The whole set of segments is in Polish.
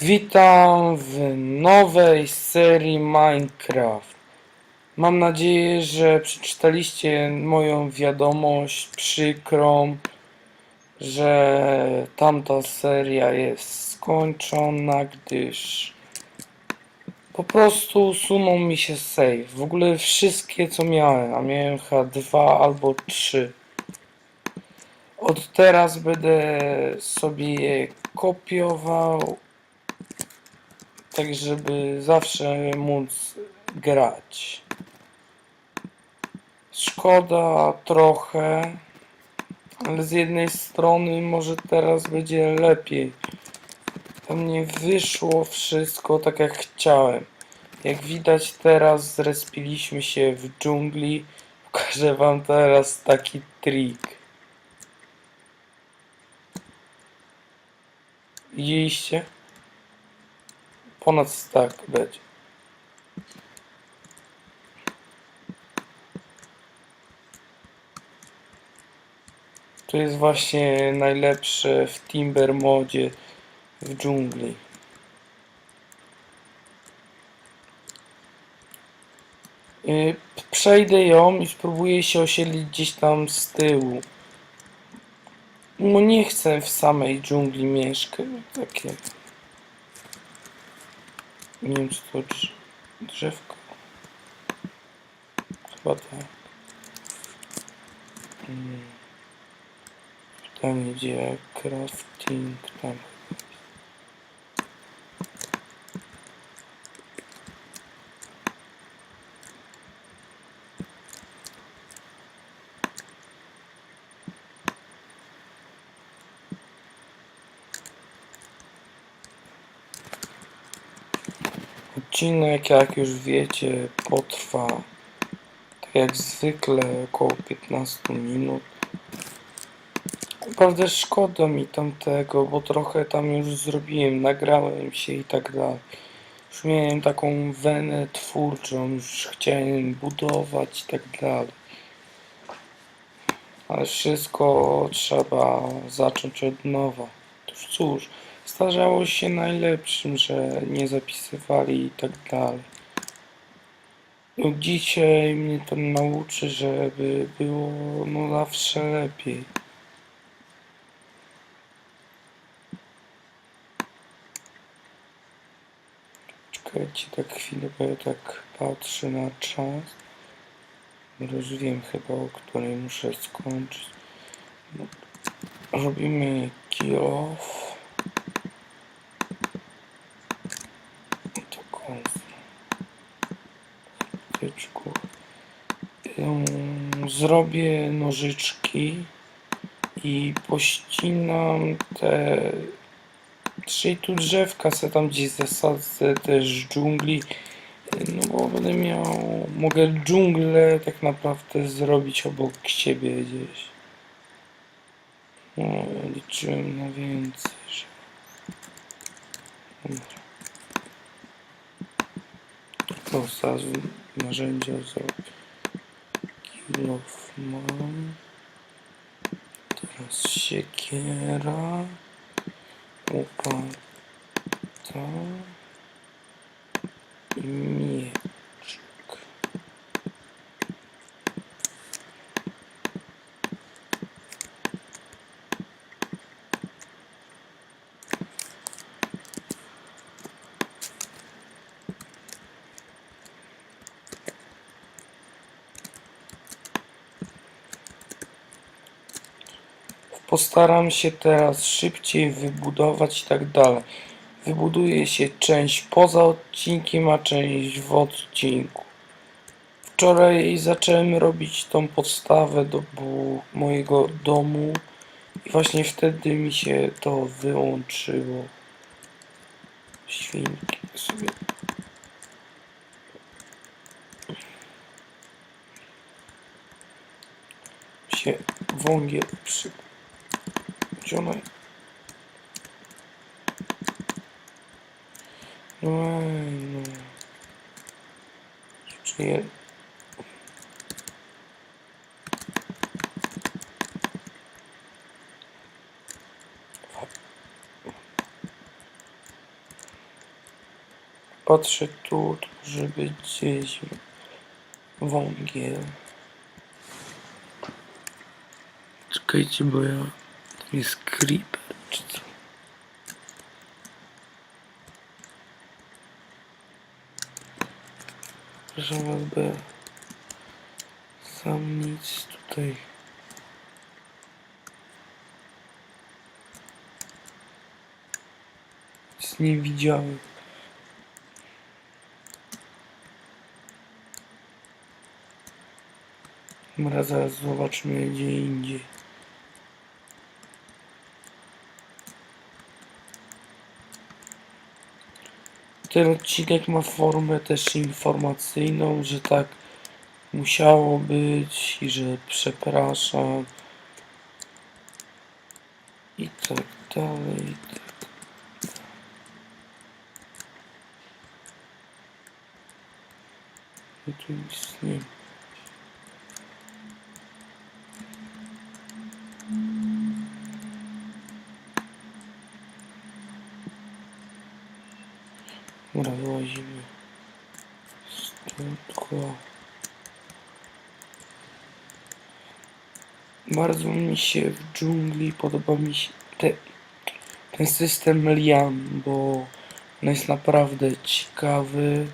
Witam w nowej serii Minecraft. Mam nadzieję, że przeczytaliście moją wiadomość przykrą, że tamta seria jest skończona, gdyż po prostu usunął mi się save. W ogóle wszystkie co miałem, a miałem chyba dwa albo trzy. Od teraz będę sobie kopiował, tak żeby zawsze móc grać. Szkoda trochę, ale z jednej strony może teraz będzie lepiej. Tam nie wyszło wszystko tak jak chciałem. Jak widać teraz zrespiliśmy się w dżungli. Pokażę wam teraz taki trik. Widzieliście? Ponad stack będzie. To jest właśnie najlepsze w Timber modzie w dżungli. Yy, Przejdę ją i spróbuję się osiedlić gdzieś tam z tyłu. No nie chcę w samej dżungli mieszkać. Takie. Nie wiem czy to drz drzewko. Chyba tak. Hmm. Tam idzie crafting. Tam. Odcinek, jak już wiecie, potrwa tak jak zwykle około 15 minut. Naprawdę szkoda mi tamtego, bo trochę tam już zrobiłem, nagrałem się i tak dalej. Już miałem taką wenę twórczą, już chciałem budować i tak dalej. Ale wszystko trzeba zacząć od nowa. Toż cóż, starzało się najlepszym, że nie zapisywali i tak dalej. No dzisiaj mnie to nauczy, żeby było no zawsze lepiej. Czekajcie tak chwilę, bo ja tak patrzę na czas. Już wiem chyba, o której muszę skończyć. No, robimy kill off. Zrobię nożyczki i pościnam te Czyli tu drzewka se tam gdzieś zasadzę też dżungli. No bo będę miał. Mogę dżunglę tak naprawdę zrobić obok siebie gdzieś. No, liczyłem na więcej. Dobra. To zaraz narzędzia zrobię. Kilof mam. Teraz siekiera. Łopata i mieczek. Postaram się teraz szybciej wybudować i tak dalej. Wybuduje się część poza odcinkiem, a część w odcinku. Wczoraj zacząłem robić tą podstawę do mojego domu i właśnie wtedy mi się to wyłączyło. Świnki sobie. Się wągiel przy... Gdzie ona No ej, no. Czy je... patrzę tu, to może być gdzieś wągiel. Czekajcie, bo ja... Jest creeper, czy co? Proszę was, ja sam nic tutaj... Nic nie widziałem. Dobra, zaraz zobaczmy gdzie indziej. Ten odcinek ma formę też informacyjną, że tak musiało być i że przepraszam i tak dalej. i tak tu nic nie ma. Dobra, wyłazimy. Stąd Bardzo mi się w dżungli podoba mi się te, ten system lian, bo on jest naprawdę ciekawy.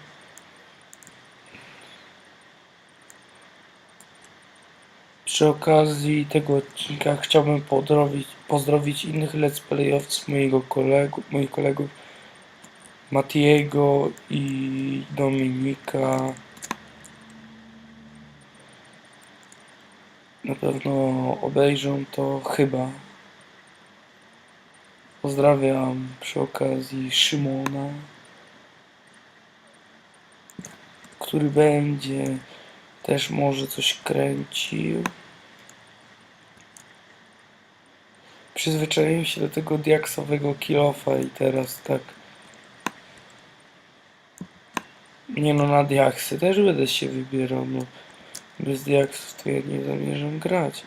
Przy okazji tego odcinka chciałbym pozdrowić, pozdrowić innych let's playowców, mojego kolegu, moich kolegów Matiego i Dominika. Na pewno obejrzą to chyba. Pozdrawiam przy okazji Szymona, który będzie też może coś kręcił. Przyzwyczaiłem się do tego diaksowego kilofa i teraz tak. Nie no, na diaksy też będę się wybierał, no. Bez diaksów to ja nie zamierzam grać.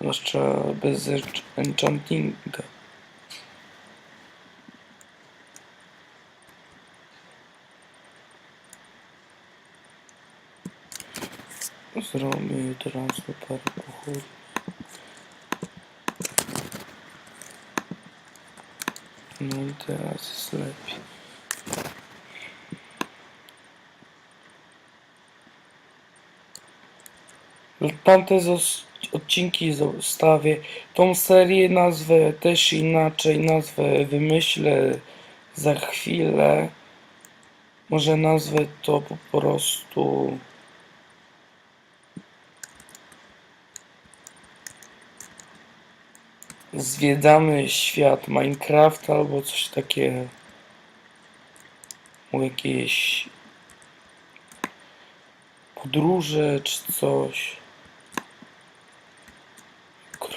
Zwłaszcza bez ench- enchantinga. Zrobię od razu parę pochodów. No i teraz jest lepiej. Tamte zos- odcinki zostawię. Tą serię nazwę też inaczej. Nazwę wymyślę za chwilę. Może nazwę to po prostu. Zwiedzamy świat Minecraft albo coś takiego. Jakieś podróże czy coś.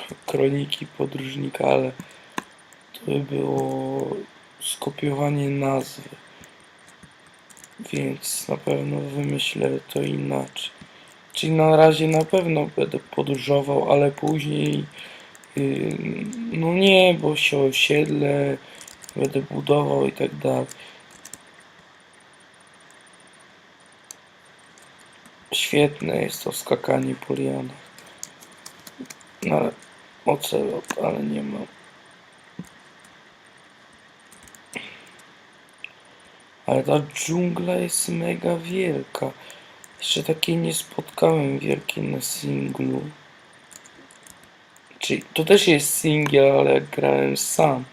Kro- Kroniki podróżnika, ale to by było skopiowanie nazwy. Więc na pewno wymyślę to inaczej. Czyli na razie na pewno będę podróżował, ale później yy, no nie, bo się osiedlę, będę budował i tak dalej. Świetne jest to skakanie po lianach. No, ocelot, ale nie mam. Ale ta dżungla jest mega wielka. Jeszcze takiej nie spotkałem wielkiej na singlu. Czyli to też jest singiel, ale grałem sam.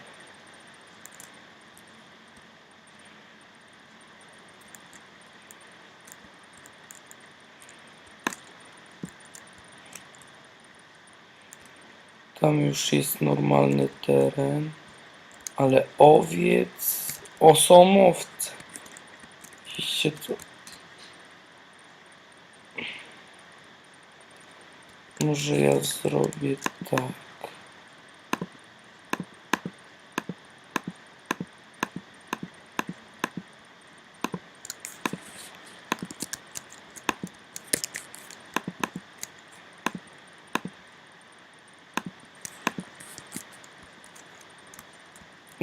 Tam już jest normalny teren, ale owiec, o są owce. Widzicie to? Może ja zrobię tak.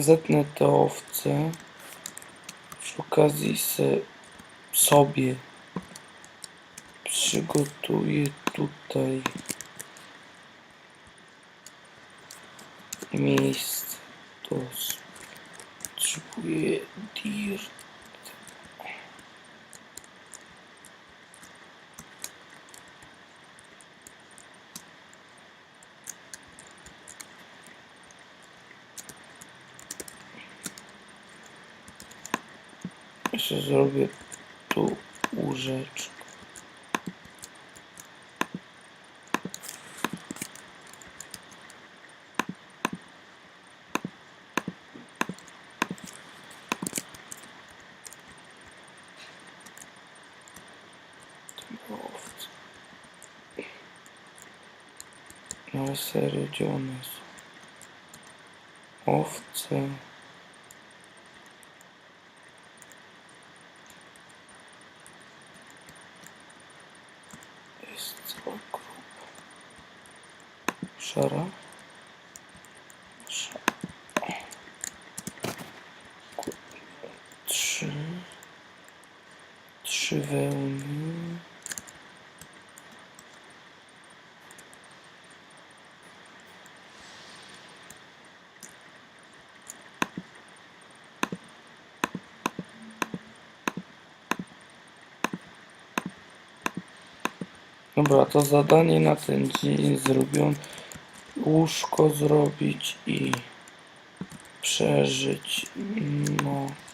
Zetnę te owce. Przy okazji se, sobie przygotuję tutaj miejsce s- potrzebuję dirt. Jeszcze zrobię tu łóżeczko. Owce. No serio, gdzie one są? Owce. Trzy wełny. Dobra, to zadanie na ten dzień zrobione. Łóżko zrobić i przeżyć noc.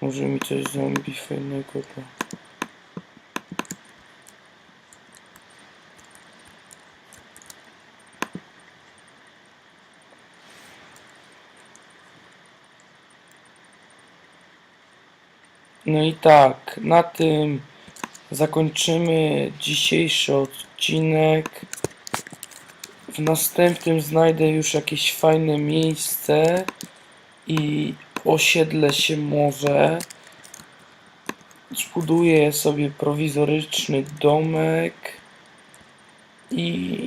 Może mi coś zombie fajnego da. No i tak, na tym zakończymy dzisiejszy odcinek. W następnym znajdę już jakieś fajne miejsce i osiedlę się może. Zbuduję sobie prowizoryczny domek i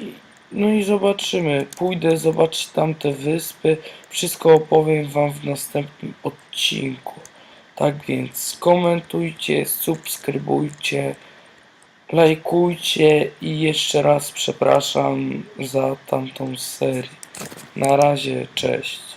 no i zobaczymy. Pójdę zobaczyć tamte wyspy. Wszystko opowiem wam w następnym odcinku. Tak więc komentujcie, subskrybujcie, lajkujcie i jeszcze raz przepraszam za tamtą serię. Na razie, cześć.